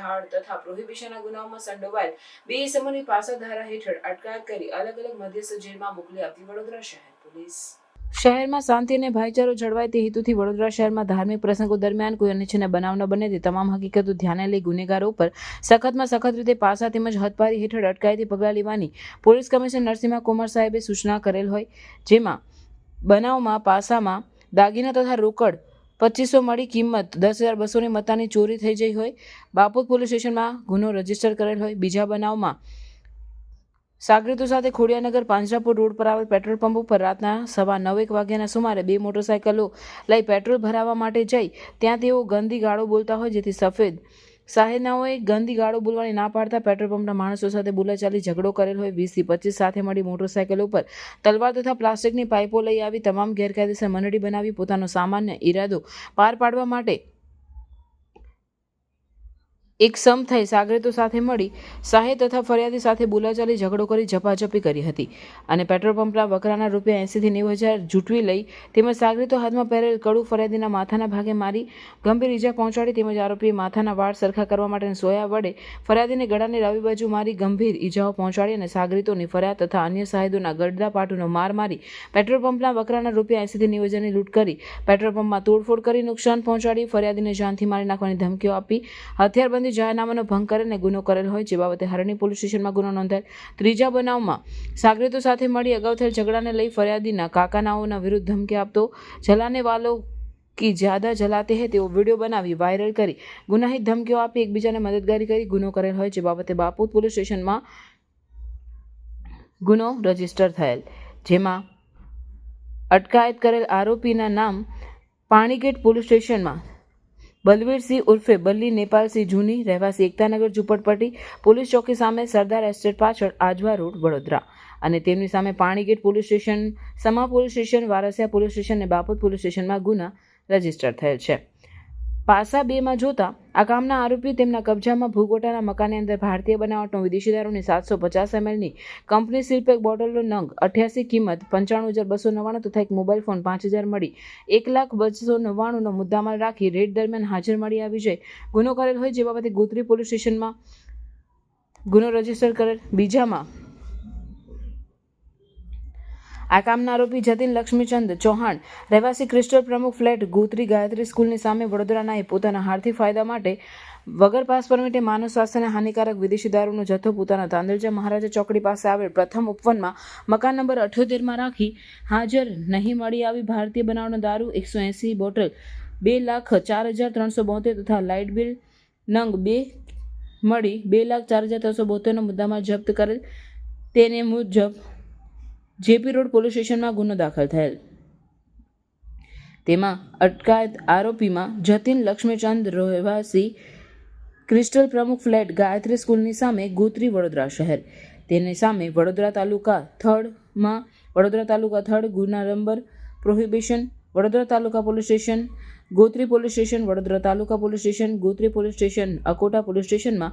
ધાડ તથા પ્રોહિબિશનના ગુનાઓમાં સંડોવાયેલ બે સમયની પાસા ધારા હેઠળ અટકાયત કરી અલગ અલગ મધ્યસ્થ જેલમાં મોકલી આપતી વડોદરા શહેર પોલીસ. શહેરમાં શાંતિ અને ભાઈચારો જળવાય તે હેતુથી વડોદરા શહેરમાં ધાર્મિક પ્રસંગો દરમિયાન કોઈ અનિચ્છના બનાવ ન બને તે તમામ હકીકતો ધ્યાને લઈ ગુનેગારો ઉપર સખતમાં સખત રીતે પાસા તેમજ હદપારી હેઠળ અટકાયતી પગલાં લેવાની પોલીસ કમિશનર નરસિંહા કુમાર સાહેબે સૂચના કરેલ હોય, જેમાં બનાવમાં પાસામાં દાગીના તથા રોકડ પચીસો મળી કિંમત. દસ હજાર બસોની મતાની ચોરી થઈ જઈ હોય. બાપોદ પોલીસ સ્ટેશનમાં ગુનો રજિસ્ટર કરેલ હોય. બીજા બનાવમાં સાગરીતો સાથે ખોડિયાનગર પાંજરાપુર રોડ પર આવેલ પેટ્રોલ પંપ ઉપર રાતના સવા નવેક વાગ્યાના સુમારે બે મોટરસાયકલો લઈ પેટ્રોલ ભરાવવા માટે જઈ. ત્યાં તેઓ ગંદી ગાળો બોલતા હોય, જેથી સફેદ સાહેબનાઓએ ગંદી ગાળો બોલવાની ના પાડતા પેટ્રોલ પંપના માણસો સાથે બોલાચાલી ઝઘડો કરેલ હોય, વીસથી પચીસ સાથે મળી મોટરસાયકલ ઉપર તલવાર તથા પ્લાસ્ટિકની પાઇપો લઈ આવી, તમામ ગેરકાયદેસર મંડળી બનાવી પોતાનો સામાન્ય ઈરાદો પાર પાડવા માટે એક સમ થઈ સાગરેતો સાથે મળી સાહે તથા ફરિયાદી સાથે બોલાચાલી ઝઘડો કરી ઝપાઝપી કરી હતી અને પેટ્રોલ પંપના વકરાના રૂપિયા એંસીથી નેવું હજાર જૂટવી લઈ તેમજ સાગરેતો હાથમાં પહેરેલ કડું ફરિયાદીના માથાના ભાગે મારી ગંભીર ઈજા પહોંચાડી તેમજ આરોપીએ માથાના વાળ સરખા કરવા માટે સોયા વડે ફરિયાદીને ગળાની ડાબી બાજુ મારી ગંભીર ઈજાઓ પહોંચાડી અને સાગરીતોની ફરિયાદ તથા અન્ય સાહેદોના ગડદા પાટુનો માર મારી પેટ્રોલ પંપના વકરાના રૂપિયા એંસીથી નેવું લૂંટ કરી પેટ્રોલ પંપમાં તોડફોડ કરી નુકસાન પહોંચાડી ફરિયાદીને જાનથી મારી નાખવાની ધમકીઓ આપી હથિયારબંધી જાહેરનામાનો ભંગ કરીને ગુનો કરેલ હોય જે બાબતે હરણી પોલીસ સ્ટેશનમાં ગુનો નોંધાયેલ. ત્રીજા બનાવમાં સાગરીતો સાથે મળી અગાઉ થયેલ ઝઘડાને લઈ ફરિયાદીના કાકાનાઓના વિરુદ્ધ ધમકી આપતો જલાને વાલો કી જ્યાદા જલાતે હે તેવો વીડિયો બનાવી વાયરલ કરી. ગુનાહિત ધમકીઓ આપી એકબીજાને મદદગારી કરી ગુનો કરેલ હોય જે બાબતે બાપોદ પોલીસ સ્ટેશનમાં ગુનો રજિસ્ટર થયેલ. જેમાં અટકાયત કરેલ આરોપીના નામ પાણીગેટ પોલીસ સ્ટેશનમાં બલવીરસિંહ ઉર્ફે બલ્લી નેપાલસિંહ જૂની રહેવાસી એકતાનગર ઝુંપડપટ્ટી પોલીસ ચોકી સામે સરદાર એસ્ટેટ પાછળ આજવા રોડ વડોદરા. અને તેમની સામે Panigate police station, Sama police station, Varasiya police station અને બાપોદ પોલીસ સ્ટેશનમાં ગુના રજિસ્ટર થયેલ છે. પાસા બેમાં જોતા આ કામના આરોપી તેમના કબજામાં ભૂગોટાના મકાનની અંદર ભારતીય બનાવટનો વિદેશી દારૂની સાતસો પચાસ એમએલની કંપની સિલ્પેક બોટલનો નંગ અઠ્યાસી કિંમત પંચાણું હજાર બસો નવ્વાણું તથા એક મોબાઈલ ફોન પાંચ હજાર મળી એક લાખ બસો નવ્વાણુંનો મુદ્દામાલ રાખી રેડ દરમિયાન હાજર મળી આવી જાય ગુનો કરેલ હોય જે બાબતે ગોત્રી પોલીસ સ્ટેશનમાં ગુનો રજિસ્ટર કરેલ. બીજામાં આ કામના આરોપી જતીન લક્ષ્મીચંદ ચૌહાણ, રહેવાસી ક્રિસ્ટલ પ્રમુખ ફ્લેટ ગોત્રી ગાયત્રી સ્કૂલની સામે વડોદરાના પોતાના આર્થિક ફાયદા માટે વગર પાસ પરમિટે માનવ સ્વાસ્થ્યને હાનિકારક વિદેશી દારૂનો જથ્થો પોતાના તાંદલજા મહારાજા ચોકડી પાસે આવેલ પ્રથમ ઉપવનમાં મકાન નંબર અઠ્યોતેરમાં રાખી હાજર નહીં મળી આવી ભારતીય બનાવનો દારૂ એકસો એંસી બોટલ, બે લાખ ચાર હજાર ત્રણસો બોતેર તથા લાઇટ બિલ નંગ બે મળી બે લાખ ચાર હજાર ત્રણસો બોતેરનો મુદ્દામાં જપ્ત કરેલ. તેને મુજબ જેપી રોડ પોલીસ સ્ટેશનમાં ગુનો દાખલ થયેલ. તેમાં અટકાયત આરોપીમાં જતીન લક્ષ્મીચંદ રહેવાસી ક્રિસ્ટલ પ્રમુખ ફ્લેટ ગાયત્રી સ્કૂલની સામે ગોત્રી વડોદરા શહેર. તેની સામે વડોદરા તાલુકા થર્ડમાં વડોદરા તાલુકા થર્ડ ગુના number prohibition, Vadodara taluka police station, Gotri police station, Vadodara taluka police station, Gotri police station, Akota police સ્ટેશનમાં